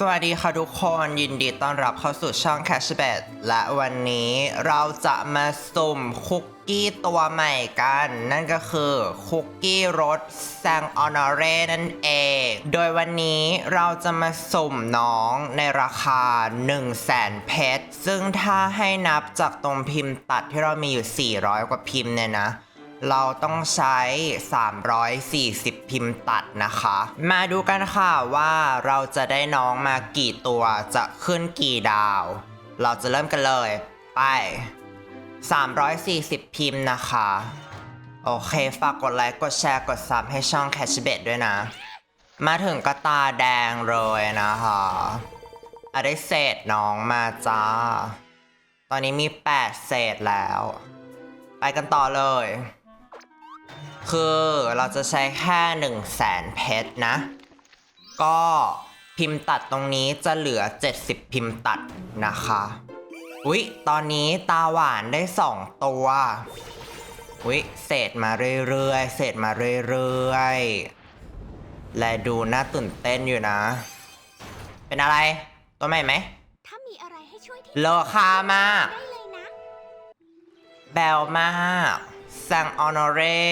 สวัสดีค่ะทุกคนยินดีต้อนรับเข้าสู่ช่อง Cash b e t และวันนี้เราจะมาสุ่มคุกกี้ตัวใหม่กัน นั่นก็คือคุกกี้รสแซงออนอเรนั่นเอง โดยวันนี้เราจะมาสุ่มน้องในราคา 1 0 0 0 0แสนเพชรซึ่งถ้าให้นับจากตรงพิมพ์ตัดที่เรามีอยู่ 400 กว่าพิมพ์เนี่ยนะ เราต้องใช้ 340 พิมพ์ตัดนะคะ มาดูกันค่ะว่าเราจะได้น้องมากี่ตัวจะขึ้นกี่ดาว เราจะเริ่มกันเลย ไป 340 พิมพ์นะคะ โอเค ฝากกดไลค์ กดแชร์ กดซับให้ช่อง Catch b e t ด้วยนะ มาถึงกระตาแดงเลยนะคะอะได้เศษน้องมาจ้า ตอนนี้มี 8 เศษแล้ว ไปกันต่อเลย คือเราจะใช้แค่1 0 0 0 0แสนเพชรนะ ก็พิมพ์ตัดตรงนี้จะเหลือ 70 พิมพ์ตัดนะคะ อุ๊ย ตอนนี้ตาหวานได้ 2 ตัว อุ๊ย เศษมาเรื่อยๆ เศษมาเรื่อยๆ และดูน่าตื่นเต้นอยู่นะ เป็นอะไร ตัวใหม่ไหมถ้ามีอะไรให้ช่วยที่เลอค่ามากได้เลยนะแบลมาก ซังออนอเร่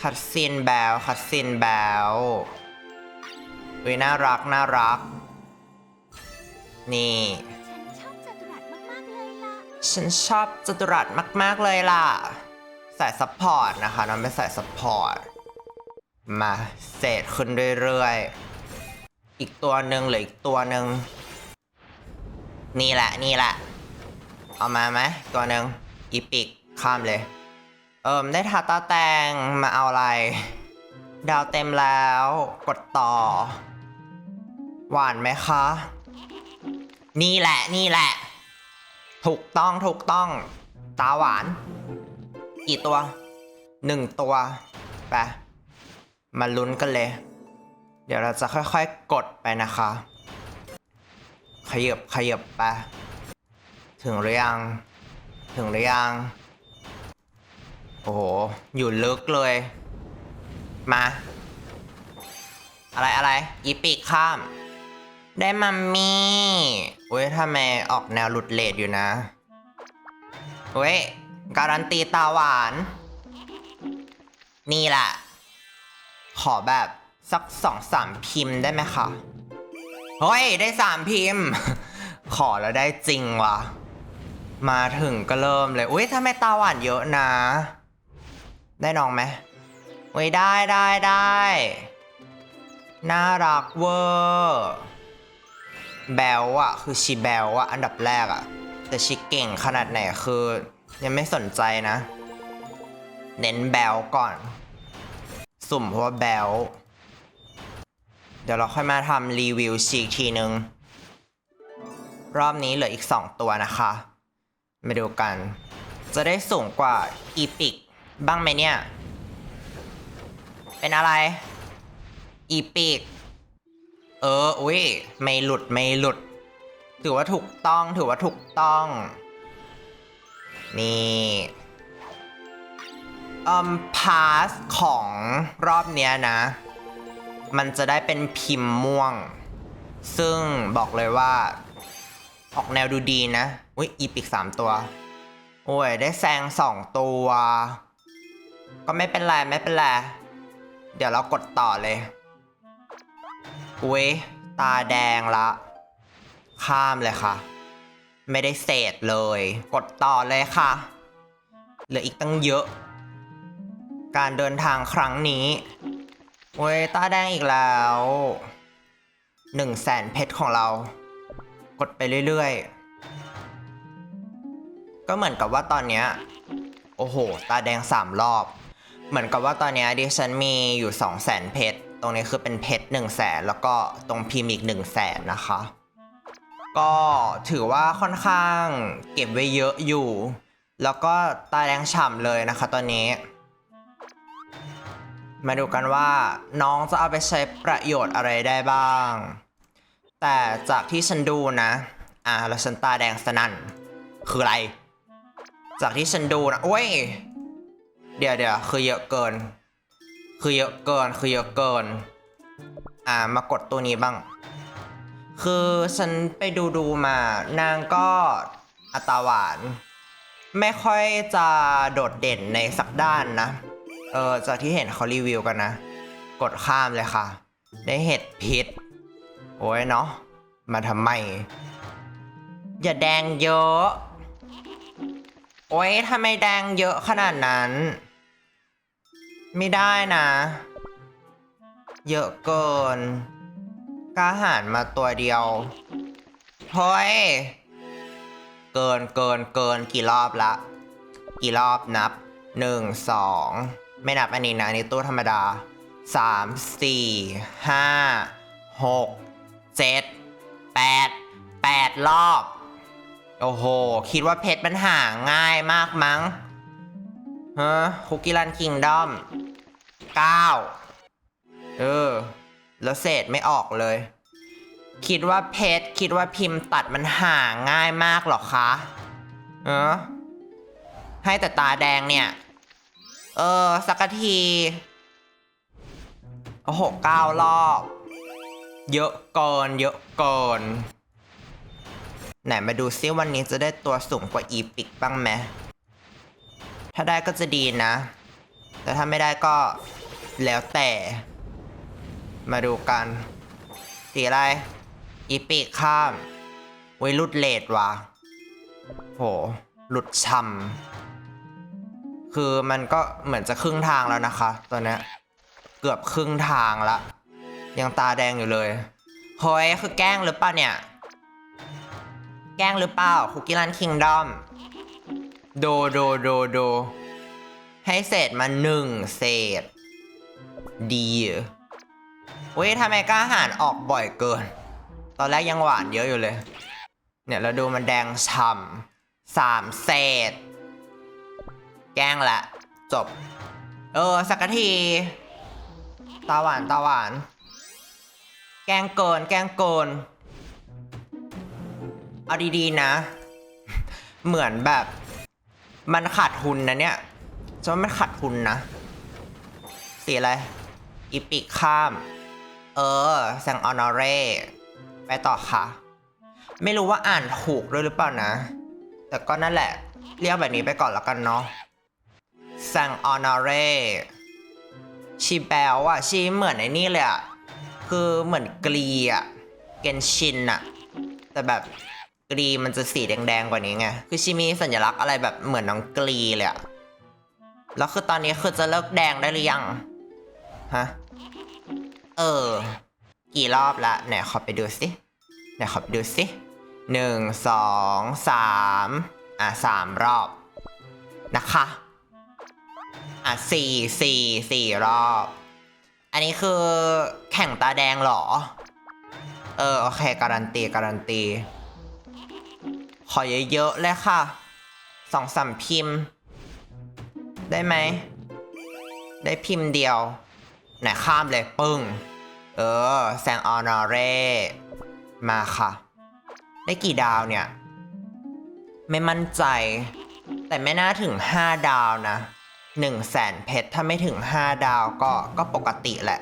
คัดซินแบลคัดซินแบลวิน่ารัก น่ารัก นี่ ฉันชอบจัตุรัสมาก ๆ เลยล่ะ ฉันชอบจัตุรัสมาก ๆ เลยล่ะ สายซัพพอร์ตนะคะน้องเป็นสายซัพพอร์ต มาเศษขึ้นเรื่อยๆ อีกตัวหนึ่งเหรืออีกตัวหนึ่งนี่แหละ นี่แหละ เอามาไหมตัวหนึ่ง อีปิกข้ามเลย เอิมได้ทาตาแตงมาเอาอะไร ดาวเต็มแล้วกดต่อ หวานไหมคะ นี่แหละนี่แหละ ถูกต้องถูกต้อง ตาหวาน กี่ตัวหนึ่งตัวไปมาลุ้นกันเลย เดี๋ยวเราจะค่อยๆ กดไปนะคะ ขยับขยับไป ถึงหรือยัง ถึงหรือยัง โอ้โห อยู่ลึกเลย มา อะไรอะไรอีปิกข้าม ได้มัมมี่เว้ยทำไมออกแนวหลุดเลดอยู่นะเว้ย การันตีตาหวาน นี่แหละ ขอแบบสักสองสามพิมพ์ได้ไหมคะ เฮ้ย ได้สามพิมพ์ ขอแล้วได้จริงวะ มาถึงก็เริ่มเลย อุ้ยทำไมตาหวานเยอะนะ ได้น้องไหมเว้ยได้ได้ได้ น่ารักเวอร์ แบลอะคือชีแบลอะอันดับแรกอะแต่ชีเก่งขนาดไหนคือ ยังไม่สนใจนะ เน้นแบลก่อน สุ่มเพราะว่าแบลเดี๋ยวเราค่อยมาทำรีวิวชีกทีนึง รอบนี้เหลืออีก 2 ตัวนะคะ มาดูกัน จะได้สูงกว่าอีพิกบ้างไหมเนี่ย เป็นอะไร อีพิกเออ อุ้ย ไม่หลุด ไม่หลุด ถือว่าถูกต้อง ถือว่าถูกต้อง นี่อืมพาสของรอบเนี้ยนะ มันจะได้เป็นพิมพ์ม่วง ซึ่งบอกเลยว่า ออกแนวดูดีนะ อุ้ยอีปิกสามตัว โอ้ย ได้แซงสองตัว ก็ไม่เป็นไร ไม่เป็นไร เดี๋ยวเรากดต่อเลย อุ้ย ตาแดงละ ข้ามเลยค่ะ ไม่ได้เศษเลย กดต่อเลยค่ะ เหลืออีกตั้งเยอะ การเดินทางครั้งนี้เว้ย ตาแดงอีกแล้วหนึ่งแสนเพชรของเรา กดไปเรื่อยๆ ก็เหมือนกับว่าตอนเนี้ยโอ้โห ตาแดงสามรอบ เหมือนกับว่าตอนเนี้ยดิฉันมีอยู่2 0 0แสนเพชรตรงนี้คือเป็นเพชร1 0 0 0 0แสนแล้วก็ตรงพิมพ์อีก1 0 0 0 0แสนนะคะ ก็ถือว่าค่อนข้างเก็บไว้เยอะอยู่ แล้วก็ตาแดงฉ่ำเลยนะคะตอนนี้ มาดูกันว่าน้องจะเอาไปใช้ประโยชน์อะไรได้บ้าง แต่จากที่ฉันดูนะ อ่าแล้วฉันตาแดงสนั่นคืออะไร จากที่ฉันดูนะโอ้ย เดี๋ยวเดี๋ยวคือเยอะเกิน คือเยอะเกิน คือเยอะเกิน อ่ามากดตัวนี้บ้าง คือฉันไปดูดูมา นางก็อัตาหวาน ไม่ค่อยจะโดดเด่นในสักด้านนะ เออ จากที่เห็นเขารีวิวกันนะ กดข้ามเลยค่ะ ได้เห็ดพิษ โอ้ยเนาะ มาทำไม อย่าแดงเยอะ โอ้ยทำไมแดงเยอะขนาดนั้น ไม่ได้นะ เยอะเกินกล้าหารมาตัวเดียวเฮ้ยเกินเกินเกินกี่รอบละ กี่รอบนับหนึ่งสองไม่นับอันนี้นะอันนี้ตู้ธรรมดาสามสี่ห้าหกเจ็ดแปดแปดรอบ โอ้โห คิดว่าเพชรมันหาง่ายมากมั้งฮะคุกกี้รันคิงดอมเก้าเออ แล้วเศษไม่ออกเลย คิดว่าเพชรคิดว่าพิมพ์ตัดมันหาง่ายมากหรอคะเออให้แต่ตาแดงเนี่ย เออ สักทีโอ้โหเก้ารอบ เยอะเกิน เยอะเกิน ไหนมาดูซิวันนี้จะได้ตัวสูงกว่าอีพิกบ้างไหมถ้าได้ก็จะดีนะ แต่ถ้าไม่ได้ก็แล้วแต่ มาดูกันสีอะไร อีพิกข้ามไว้ลุดเลดว่ะโหหลุดช่ำคือมันก็เหมือนจะครึ่งทางแล้วนะคะ ตัวเนี้ยเกือบครึ่งทางละ ยังตาแดงอยู่เลยเฮ้ยคือแกล้งหรือปล่าเนี่ย แกล้งหรือเปล่าคุกกี้รันคิงดอมโดโดโดโดให้เศษมาหนึ่งเศษ ดีเว้ยทำไมกล้าหารออกบ่อยเกิน ตอนแรกยังหวานเยอะอยู่เลย เนี่ยเราดูมันแดงฉ่ำสามเศษ แกล้งละ จบ เออ สักที ตาหวานตาหวาน แกล้งเกิน แกล้งเกิน เอาดีๆนะ เหมือนแบบ มันขาดทุนนะเนี่ยจะว่ามันขาดทุนนะ สีอะไร อีปิกข้าม เออแซงออนอเร่ไปต่อค่ะ ไม่รู้ว่าอ่านถูกด้วยหรือเปล่านะ แต่ก็นั่นแหละ เรียกแบบนี้ไปก่อนแล้วกันเนาะแซงออนอเร่ชีแปลว่าชีเหมือนไอ้นี่เลยอะคือเหมือนกรีอะเกนชินอะแต่แบบ กรีมันจะสีแดงๆกว่านี้ไง คือชีมีสัญลักษณ์อะไรแบบเหมือนน้องกรีเลยอะแล้วคือตอนนี้คือจะเลิกแดงได้หรือยัง ฮะ เออ กี่รอบละไหนขอไปดูสิไหนขอไปดูสิหนึ่งสองสามอะสามรอบ นะคะ อะสี่สี่สี่รอบ อันนี้คือแข่งตาแดงเหรอ เออ โอเค การันตี การันตี ขอเยอะๆเลยค่ะสองสามพิมพ์ ได้ไหม ได้พิมพ์เดียว ไหนข้ามเลยปึ้ง เออ แซงออนอเร่ มาค่ะ ได้กี่ดาวเนี่ย ไม่มั่นใจ แต่ไม่น่าถึง 5 ดาวนะ1แสนเพชรถ้าไม่ถึง 5 ดาวก็ก็ปกติแหละ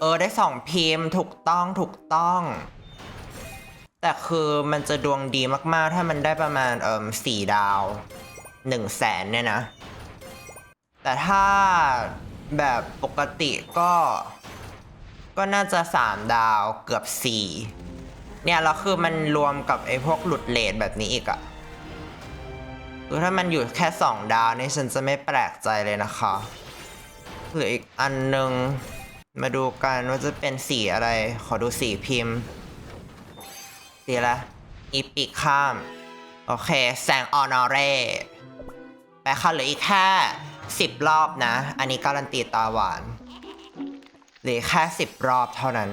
เออได้2พิมพ์ถูกต้องถูกต้อง แต่คือมันจะดวงดีมากๆ ถ้ามันได้ประมาณเอ่มสี่ดาว1แสนเนี่ยนะ แต่ถ้าแบบปกติก็ ก็น่าจะ3ดาวเกือบ4เนี่ยแล้วคือมันรวมกับไอ้พวกหลุดเลทแบบนี้อีกอะคือถ้ามันอยู่แค่2ดาวนี่ฉันจะไม่แปลกใจเลยนะคะหลืออีกอันหนึ่งมาดูกันว่าจะเป็นสีอะไร ขอดูสีพิมพ์ สีอะอีปิกข้าม โอเค แซงออนอเร่ไปค่ะเหลืออีกแค่10รอบนะ อันนี้การันตีตาหวานเหลือแค่10รอบเท่านั้น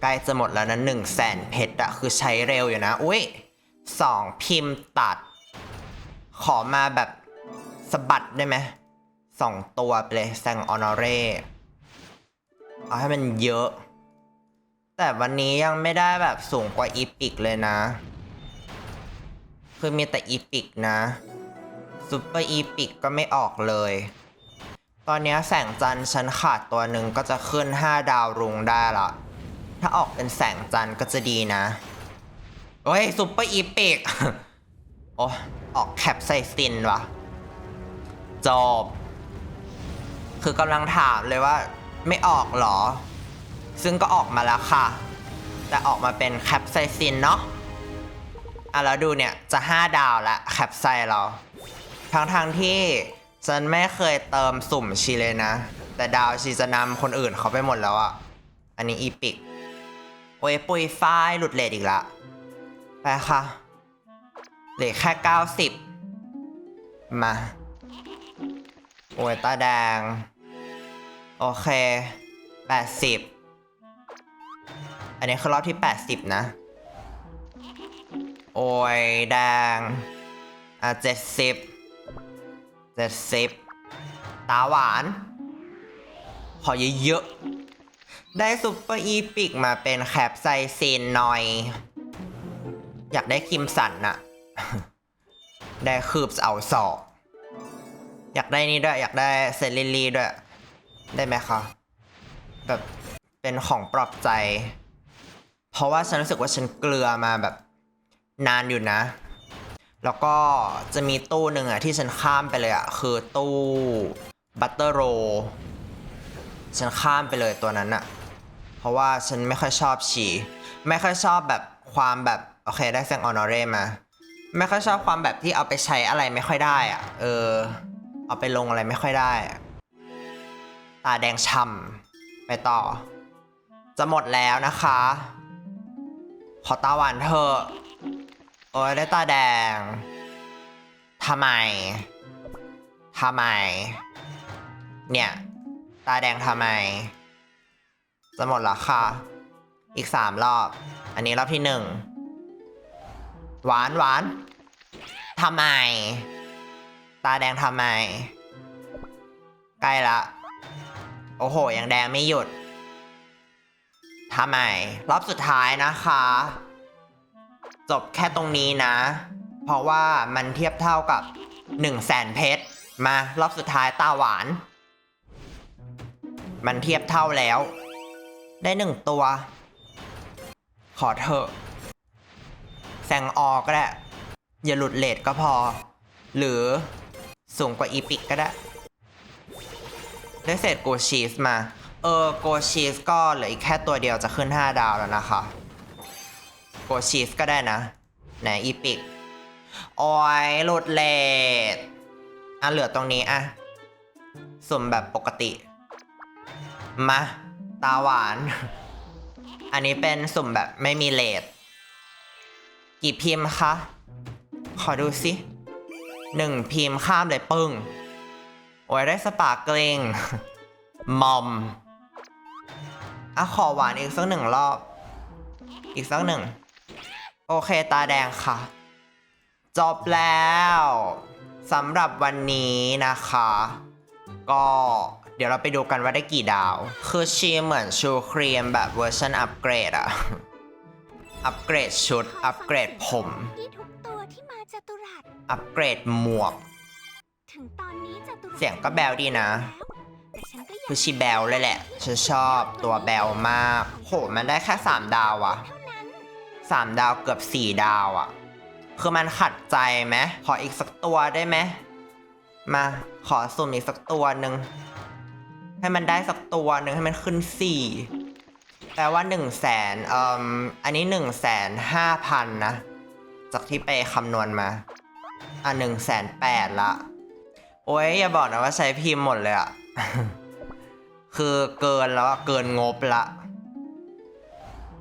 ใกล้จะหมดแล้วนะหนึ่งแสนเพชรอะคือใช้เร็วอยู่นะ อุ้ยสองพิมพ์ตัด ขอมาแบบสะบัดได้ไหมสองตัวไปเลยแซงออนอเร่เอาให้มันเยอะ แต่วันนี้ยังไม่ได้แบบสูงกว่าอีพิกเลยนะ คือมีแต่อีพิกนะซูเปอร์อีพิกก็ไม่ออกเลย ตอนนี้แสงจันทร์ฉันขาดตัวหนึ่งก็จะขึ้น 5 ดาวรุงได้ละ ถ้าออกเป็นแสงจันทร์ก็จะดีนะเฮ้ยซุปเปอร์อีปิกโอ้ออกแคปไซซินวะจบ คือกำลังถามเลยว่าไม่ออกเหรอ ซึ่งก็ออกมาแล้วค่ะ แต่ออกมาเป็นแคปไซซินเนาะอะแล้วดูเนี่ยจะ 5 ดาวละแคปไซเรา ทั้งทางที่ฉันไม่เคยเติมสุ่มชีเลยนะ แต่ดาวชีจะนำคนอื่นเขาไปหมดแล้วอะอันนี้อีปิกโอ้ยปุยฝ้ายหลุดเลทอีกละ ไปค่ะเหลือแค่ 90 มา โอ้ยตาแดง โอเค 80 อันนี้คือรอบที่ 80 นะ โอ้ยแดงอะ70 70ตาหวาน ขอเยอะๆ ได้ซุปเปอร์อีปิกมาเป็นแคปไซซีนหน่อย อยากได้คิมสันน่ะ ได้คืบเอาศอก อยากได้นี่ด้วย อยากได้เซเลลีด้วย ได้ไหมคะ แบบเป็นของปลอบใจ เพราะว่าฉันรู้สึกว่าฉันเกลือมาแบบนานอยู่นะ แล้วก็จะมีตู้หนึ่งอะที่ฉันข้ามไปเลยอะคือตู้บัตเตอร์โรฉันข้ามไปเลยตัวนั้นอะเพราะว่าฉันไม่ค่อยชอบฉี่ไม่ค่อยชอบแบบความแบบ โอเคได้แซงออนอเร่มา ไม่ค่อยชอบความแบบที่เอาไปใช้อะไรไม่ค่อยได้อะเออ เอาไปลงอะไรไม่ค่อยได้ ตาแดงช่ำไปต่อ จะหมดแล้วนะคะ ขอตาหวานเถอะโอ้ยได้ตาแดงทำไมทำไม เนี่ย ตาแดงทำไม จะหมดแล้วค่ะ อีกสามรอบ อันนี้รอบที่หนึ่ง หวานหวานทำไม ตาแดงทำไม ใกล้ละ โอ้โห ยังแดงไม่หยุด ทำไม รอบสุดท้ายนะคะ จบแค่ตรงนี้นะ เพราะว่ามันเทียบเท่ากับ1 0 0 0 0แสนเพชรมารอบสุดท้ายตาหวาน มันเทียบเท่าแล้ว ได้หนึ่งตัว ขอเถอะแซงออกก็ได้ อย่าหลุดเลทก็พอ หรือสูงกว่าอีพิกก็ได้ ได้เศษโกชีสมา เออโกชีสก็เหลืออีกแค่ตัวเดียวจะขึ้น 5 ดาวแล้วนะคะโกชีสก็ได้นะ ไหนอีพิกโอ้ยหลุดเลทอะเหลือตรงนี้อะสุ่มแบบปกติ มา ตาหวาน อันนี้เป็นสุ่มแบบไม่มีเลทกี่พิมพ์คะ ขอดูสิหนึ่งพิมพ์ข้ามเลยปึ้ง โอ้ยได้สปาร์กลิงมอม อะขอหวานอีกสักหนึ่งรอบ อีกสักหนึ่ง โอเคตาแดงค่ะ จบแล้วสำหรับวันนี้นะคะ ก็เดี๋ยวเราไปดูกันว่าได้กี่ดาว คือชีเหมือนชูครีมแบบเวอร์ชันอัปเกรดอะอัปเกรดชุด อัปเกรดผม ที่ทุกตัวที่มาจตุรัสอัปเกรดหมวก ถึงตอนนี้จตุรัสเสียงก็แบวดีนะแต่ฉันก็อยาก คือชีแบลเลยแหละ ฉันชอบตัวแบลมาก โห มันได้แค่3ดาวอะเท่านั้น3ดาวเกือบ4ดาวอะคือมันขัดใจไหมขออีกสักตัวได้ไหม มาขอสุ่มอีกสักตัวหนึ่ง ให้มันได้สักตัวหนึ่งให้มันขึ้น4แปลว่า1 0 0 0 0แสนเอ่ออันนี้1 5 0 0 0นะ จากที่ไปคำนวณมา อะ1 8 0 0 0ละ โอ้ยอย่าบอกนะว่าใช้พิมพ์หมดเลยอะ คือเกินแล้วอะเกินงบละ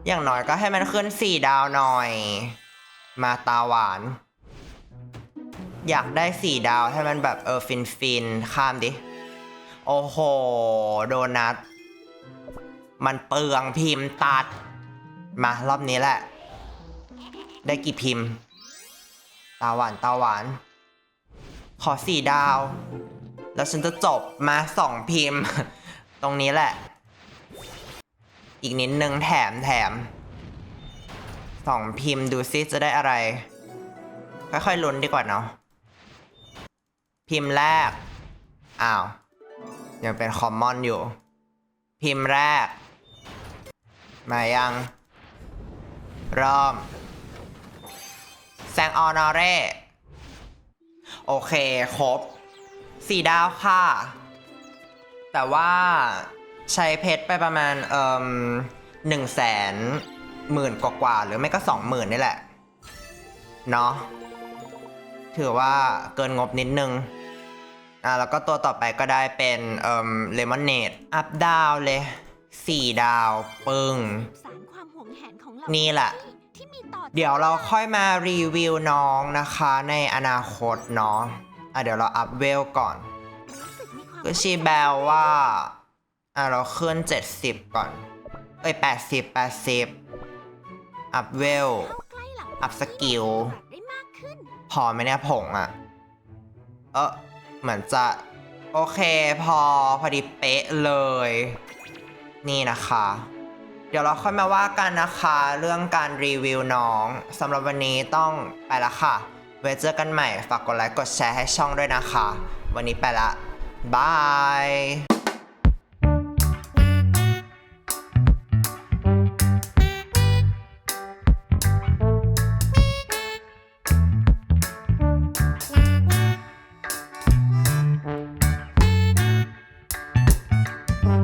อย่างน้อยก็ให้มันขึ้นสี่ดาวหน่อย มาตาหวาน อยากได้สี่ดาวให้มันแบบเออฟินฟินข้ามดิ โอ้โห โดนัท มันเปลืองพิมพ์ตัด มารอบนี้แหละ ได้กี่พิมพ์ ตาหวานตาหวาน ขอสี่ดาว แล้วฉันจะจบมาสองพิมพ์ ตรงนี้แหละ อีกนิดนึงแถมแถมสองพิมพ์ดูซิจะได้อะไร ค่อยๆลุ้นดีกว่าเนาะพิมพ์แรก อ้าว ยังเป็นคอมมอนอยู่ พิมพ์แรก มายังเริ่มแซงออนอเร่ โอเค ครบ สี่ดาวค่ะ แต่ว่าใช้เพชรไปประมาณเอ่มหนึ่งแสนหมื่นกว่าๆหรือไม่ก็สองหมื่นนี่แหละ เนาะถือว่าเกินงบนิดนึง อะแล้วก็ตัวต่อไปก็ได้เป็นเอ่มเลมอนเนดอัพดาวเลยสี่ดาว ปึ้ง สารความหวงแหนของเรานี่แหละ ที่มีต่อ เดี๋ยวเราค่อยมารีวิวน้องนะคะในอนาคตเนาะ อะเดี๋ยวเราอัพเวลก่อนรู้สึกมีความก็ชีแบลว่า อะเราขึ้น 70 ก่อน เอ้ย 80 80 อัพเวลเข้าใกล้หลังอัพสกิลได้มากขึ้นพอไหมเนี่ยผงอะเออเหมือนจะ โอเคพอพอดีเป๊ะเลย นี่นะคะ เดี๋ยวเราค่อยมาว่ากันนะคะ เรื่องการรีวิวน้องสำหรับวันนี้ต้องไปละค่ะ ไว้เจอกันใหม่ ฝากกดไลค์ กดแชร์ให้ช่องด้วยนะคะ วันนี้ไปละ บาย